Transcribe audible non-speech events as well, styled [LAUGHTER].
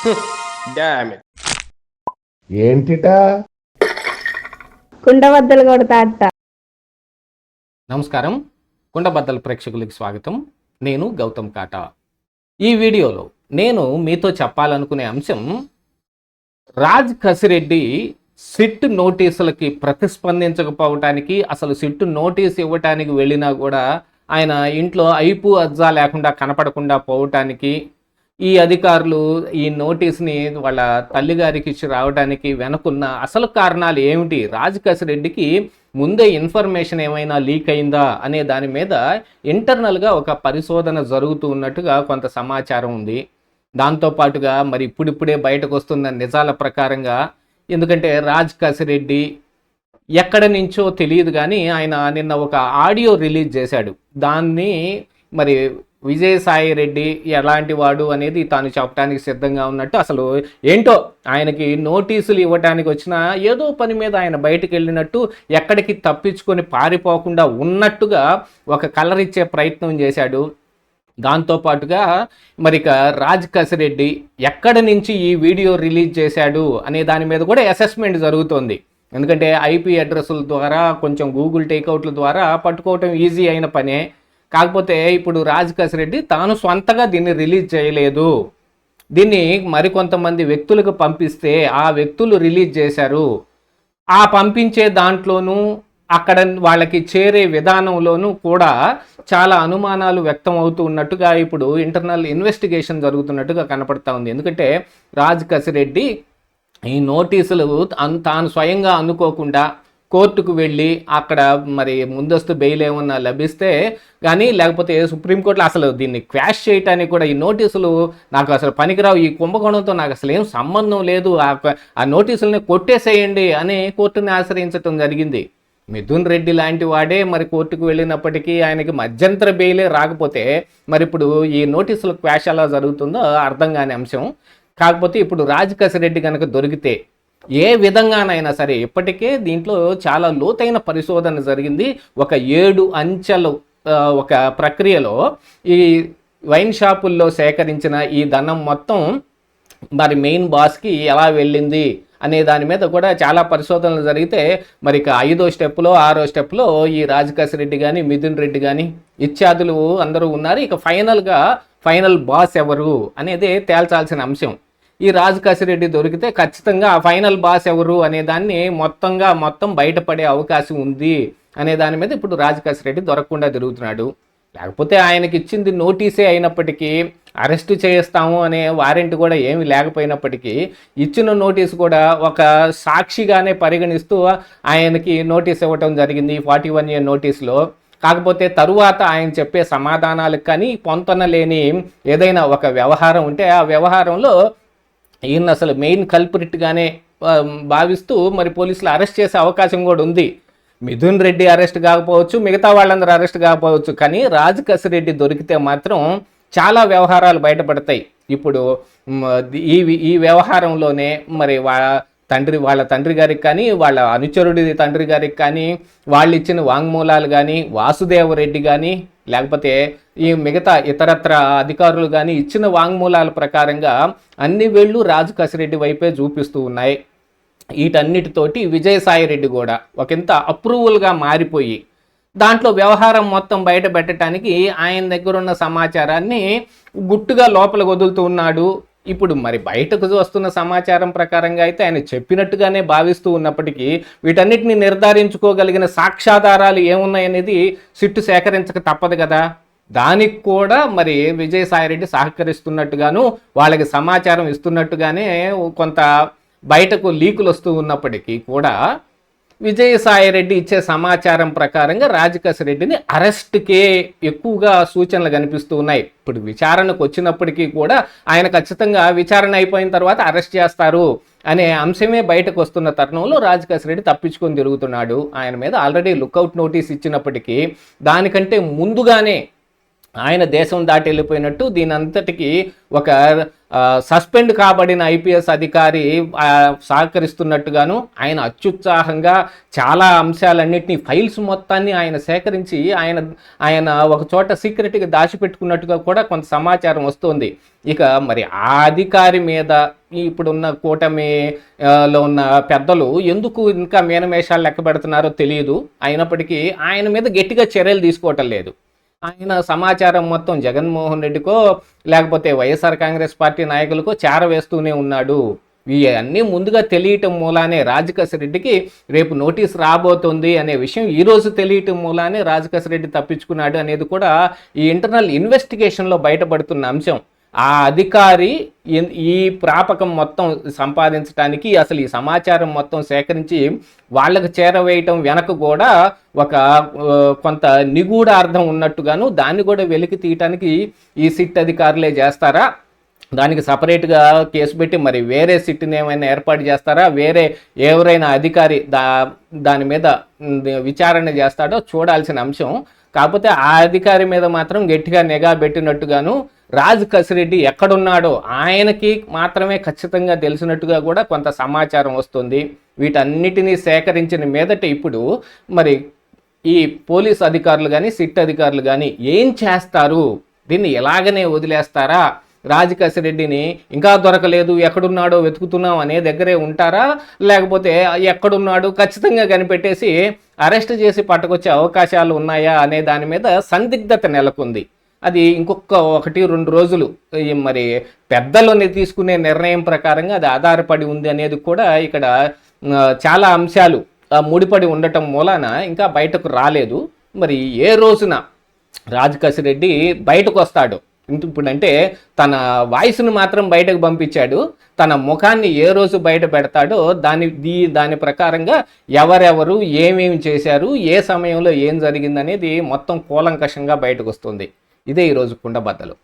[LAUGHS] ఏంటిటా? కుండబద్దలు కొడతా అట్ట నమస్కారం. కుండబద్దల ప్రేక్షకులకి స్వాగతం. నేను గౌతమ్ కాటా. ఈ వీడియోలో నేను మీతో చెప్పాలనుకునే అంశం రాజ్ కసిరెడ్డి సిట్ నోటీసులకి ప్రతిస్పందించకపోవటానికి అసలు సిట్ నోటీస్ ఇవ్వటానికి వెళ్ళినా కూడా ఆయన ఇంట్లో ఐపు అజ్జా లేకుండా కనపడకుండా పోవటానికి ఈ అధికారులు ఈ నోటీస్ని వాళ్ళ తల్లిగారికి ఇచ్చి రావడానికి వెనుకున్న అసలు కారణాలు ఏమిటి? రాజ్ కసిరెడ్డికి ముందే ఇన్ఫర్మేషన్ ఏమైనా లీక్ అయిందా అనే దాని మీద ఇంటర్నల్గా ఒక పరిశోధన జరుగుతూ ఉన్నట్టుగా కొంత సమాచారం ఉంది. దాంతోపాటుగా మరి ఇప్పుడిప్పుడే బయటకు వస్తున్న నిజాల ప్రకారంగా ఎందుకంటే రాజ్ కసిరెడ్డి ఎక్కడ నుంచో తెలియదు కానీ ఆయన నిన్న ఒక ఆడియో రిలీజ్ చేశాడు. దాన్ని మరి విజయసాయి రెడ్డి ఎలాంటి వాడు అనేది తాను చెప్పడానికి సిద్ధంగా ఉన్నట్టు అసలు ఏంటో ఆయనకి నోటీసులు ఇవ్వడానికి వచ్చిన ఏదో పని మీద ఆయన బయటకు వెళ్ళినట్టు ఎక్కడికి తప్పించుకొని పారిపోకుండా ఉన్నట్టుగా ఒక కలర్ ఇచ్చే ప్రయత్నం చేశాడు. దాంతోపాటుగా మరి ఇక రాజ్ కసిరెడ్డి ఎక్కడి నుంచి ఈ వీడియో రిలీజ్ చేశాడు అనే దాని మీద కూడా అసెస్మెంట్ జరుగుతోంది. ఎందుకంటే ఐపీ అడ్రస్ల ద్వారా కొంచెం గూగుల్ టేక్అవుట్ల ద్వారా పట్టుకోవటం ఈజీ అయిన పనే. కాకపోతే ఇప్పుడు రాజ్ కసిరెడ్డి తాను సొంతగా దీన్ని రిలీజ్ చేయలేదు. దీన్ని మరికొంతమంది వ్యక్తులకు పంపిస్తే ఆ వ్యక్తులు రిలీజ్ చేశారు. ఆ పంపించే దాంట్లోనూ అక్కడ వాళ్ళకి చేరే విధానంలోనూ కూడా చాలా అనుమానాలు వ్యక్తం అవుతూ ఉన్నట్టుగా ఇప్పుడు ఇంటర్నల్ ఇన్వెస్టిగేషన్ జరుగుతున్నట్టుగా కనపడతా ఉంది. ఎందుకంటే రాజ్ కసిరెడ్డి ఈ నోటీసులు తాను స్వయంగా అనుకోకుండా కోర్టుకు వెళ్ళి అక్కడ మరి ముందస్తు బెయిల్ ఏమన్నా లభిస్తే కానీ లేకపోతే సుప్రీంకోర్టులో అసలు దీన్ని క్వాష్ చేయటానికి కూడా ఈ నోటీసులు నాకు అసలు పనికిరావు. ఈ కుంభకోణంతో నాకు అసలు ఏం సంబంధం లేదు. ఆ ఆ నోటీసుల్ని కొట్టేసేయండి అని కోర్టుని ఆశ్రయించటం జరిగింది. మిథున్ రెడ్డి లాంటి వాడే మరి కోర్టుకు వెళ్ళినప్పటికీ ఆయనకి మధ్యంతర బెయిలే రాకపోతే మరి ఇప్పుడు ఈ నోటీసులు క్వాష్ ఎలా జరుగుతుందో అర్థం కాని అంశం. కాకపోతే ఇప్పుడు రాజకసిరెడ్డి కనుక దొరికితే ఏ విధంగానైనా సరే ఇప్పటికే దీంట్లో చాలా లోతైన పరిశోధన జరిగింది. ఒక ఏడు అంచెలు ఒక ప్రక్రియలో ఈ వైన్ షాపుల్లో సేకరించిన ఈ ధనం మొత్తం మరి మెయిన్ బాస్కి ఎలా వెళ్ళింది అనే దాని మీద కూడా చాలా పరిశోధనలు జరిగితే మరి ఇక ఐదో స్టెప్లో ఆరో స్టెప్లో ఈ రాజకాశ్ రెడ్డి కానీ మిథున్ రెడ్డి కానీ ఇత్యాదులు అందరూ ఉన్నారు. ఇక ఫైనల్గా ఫైనల్ బాస్ ఎవరు అనేది తేల్చాల్సిన అంశం. ఈ రాజకాశి రెడ్డి దొరికితే ఖచ్చితంగా ఆ ఫైనల్ బాస్ ఎవరు అనే దాన్ని మొత్తంగా మొత్తం బయటపడే అవకాశం ఉంది అనే దాని మీద ఇప్పుడు రాజకాశి రెడ్డి దొరకకుండా తిరుగుతున్నాడు. లేకపోతే ఆయనకి ఇచ్చింది నోటీసే అయినప్పటికీ అరెస్టు చేస్తాము అనే వారెంట్ కూడా ఏమి లేకపోయినప్పటికీ ఇచ్చిన నోటీస్ కూడా ఒక సాక్షిగానే పరిగణిస్తూ ఆయనకి నోటీస్ ఇవ్వటం జరిగింది ఫార్టీ వన్ ఇయర్ నోటీస్లో. కాకపోతే తరువాత ఆయన చెప్పే సమాధానాలకు కానీ పొంతన లేని ఏదైనా ఒక వ్యవహారం ఉంటే ఆ వ్యవహారంలో ఈయన అసలు మెయిన్ కల్పరిట్గానే భావిస్తూ మరి పోలీసులు అరెస్ట్ చేసే అవకాశం కూడా ఉంది. మిథున్ రెడ్డి అరెస్ట్ కాకపోవచ్చు మిగతా వాళ్ళందరూ అరెస్ట్ కాకపోవచ్చు కానీ రాజకసి రెడ్డి దొరికితే మాత్రం చాలా వ్యవహారాలు బయటపడతాయి. ఇప్పుడు ఈ ఈ వ్యవహారంలోనే మరి వా తండ్రి వాళ్ళ తండ్రి గారికి కానీ వాళ్ళ అనుచరుడి తండ్రి గారికి కానీ వాళ్ళు ఇచ్చిన వాంగ్మూలాలు కానీ వాసుదేవరెడ్డి కానీ లేకపోతే ఈ మిగతా ఇతరత్ర అధికారులు కానీ ఇచ్చిన వాంగ్మూలాల ప్రకారంగా అన్ని వేళ్ళు రాజు కసిరెడ్డి వైపే చూపిస్తూ ఉన్నాయి. వీటన్నిటితోటి విజయసాయి రెడ్డి కూడా ఒకంత అప్రూవల్గా మారిపోయి దాంట్లో వ్యవహారం మొత్తం బయట పెట్టడానికి ఆయన దగ్గర ఉన్న సమాచారాన్ని గుట్టుగా లోపల వదులుతూ ఉన్నాడు. ఇప్పుడు మరి బయటకు వస్తున్న సమాచారం ప్రకారంగా అయితే ఆయన చెప్పినట్టుగానే భావిస్తూ ఉన్నప్పటికీ వీటన్నిటిని నిర్ధారించుకోగలిగిన సాక్ష్యాధారాలు ఏమున్నాయనేది సిట్టు సేకరించక తప్పదు కదా. దానికి కూడా మరి విజయసాయిరెడ్డి సహకరిస్తున్నట్టుగాను వాళ్ళకి సమాచారం ఇస్తున్నట్టుగానే కొంత బయటకు లీకులు వస్తూ ఉన్నప్పటికీ కూడా విజయసాయిరెడ్డి ఇచ్చే సమాచారం ప్రకారంగా రాజకేశ్ రెడ్డిని అరెస్ట్కే ఎక్కువగా సూచనలు కనిపిస్తూ ఉన్నాయి. ఇప్పుడు విచారణకు వచ్చినప్పటికీ కూడా ఆయన ఖచ్చితంగా విచారణ అయిపోయిన తర్వాత అరెస్ట్ చేస్తారు అనే అంశమే బయటకు వస్తున్న తరుణంలో రాజకేశ్ రెడ్డి తప్పించుకొని తిరుగుతున్నాడు. ఆయన మీద ఆల్రెడీ లుక్అవుట్ నోటీస్ ఇచ్చినప్పటికీ దానికంటే ముందుగానే ఆయన దేశం దాటి వెళ్ళిపోయినట్టు దీని అంతటికి ఒక సస్పెండ్ కాబడిన ఐపీఎస్ అధికారి సహకరిస్తున్నట్టుగాను ఆయన అత్యుత్సాహంగా చాలా అంశాలన్నింటినీ ఫైల్స్ మొత్తాన్ని ఆయన సేకరించి ఆయన ఆయన ఒక చోట సీక్రెట్గా దాచిపెట్టుకున్నట్టుగా కూడా కొంత సమాచారం వస్తుంది. ఇక మరి ఆ అధికారి మీద ఇప్పుడున్న కూటమి లో ఉన్న పెద్దలు ఎందుకు ఇంకా మీనమేషాలు లెక్క పెడుతున్నారో తెలియదు. అయినప్పటికీ ఆయన మీద గట్టిగా చర్యలు తీసుకోవటం లేదు. ఆయన సమాచారం మొత్తం జగన్మోహన్ రెడ్డికో లేకపోతే వైఎస్ఆర్ కాంగ్రెస్ పార్టీ నాయకులకో చేరవేస్తూనే ఉన్నాడు. ఇవన్నీ ముందుగా తెలియటం మూలానే రాజకశ రెడ్డికి రేపు నోటీస్ రాబోతుంది అనే విషయం ఈరోజు తెలియటం మూలానే రాజకశ రెడ్డి తప్పించుకున్నాడు అనేది కూడా ఈ ఇంటర్నల్ ఇన్వెస్టిగేషన్లో బయటపడుతున్న అంశం. ఆ అధికారి ఈ ప్రాపకం మొత్తం సంపాదించడానికి అసలు ఈ సమాచారం మొత్తం సేకరించి వాళ్ళకు చేరవేయటం వెనక కూడా ఒక కొంత నిగూఢ అర్థం ఉన్నట్టుగాను దాన్ని కూడా వెలికి తీయటానికి ఈ సిట్ అధికారులే చేస్తారా? దానికి సపరేట్గా కేసు పెట్టి మరి వేరే సిట్ని ఏమైనా ఏర్పాటు చేస్తారా? వేరే ఎవరైనా అధికారి దా దాని మీద విచారణ చేస్తాడో చూడాల్సిన అంశం. కాకపోతే ఆ అధికారి మీద మాత్రం గట్టిగా నిఘా పెట్టినట్టుగాను రాజ్ కసిరెడ్డి ఎక్కడున్నాడో ఆయనకి మాత్రమే ఖచ్చితంగా తెలిసినట్టుగా కూడా కొంత సమాచారం వస్తుంది. వీటన్నిటినీ సేకరించిన మీదట ఇప్పుడు మరి ఈ పోలీస్ అధికారులు కానీ సిట్ అధికారులు కానీ ఏం చేస్తారు? దీన్ని ఎలాగనే వదిలేస్తారా? రాజకేశరెడ్డిని ఇంకా దొరకలేదు ఎక్కడున్నాడో వెతుకుతున్నాం అనే దగ్గరే ఉంటారా? లేకపోతే ఎక్కడున్నాడు ఖచ్చితంగా కనిపెట్టేసి అరెస్ట్ చేసి పట్టుకొచ్చే అవకాశాలు ఉన్నాయా అనే దాని మీద సందిగ్ధత నెలకొంది. అది ఇంకొక ఒకటి రెండు రోజులు. మరి పెద్దలని తీసుకునే నిర్ణయం ప్రకారంగా అది ఆధారపడి ఉంది అనేది కూడా ఇక్కడ చాలా అంశాలు ముడిపడి ఉండటం మూలాన ఇంకా బయటకు రాలేదు. మరి ఏ రోజున రాజకాశిరెడ్డి బయటకు వస్తాడు? ఇప్పుడు ఇప్పుడంటే తన వాయిస్ను మాత్రం బయటకు పంపించాడు. తన ముఖాన్ని ఏ రోజు బయట పెడతాడో దాని దీ దాని ప్రకారంగా ఎవరెవరు ఏమేమి చేశారు ఏ సమయంలో ఏం జరిగిందనేది మొత్తం కూలంకషంగా బయటకు వస్తుంది. ఇదే ఈరోజు కుండబద్దలు.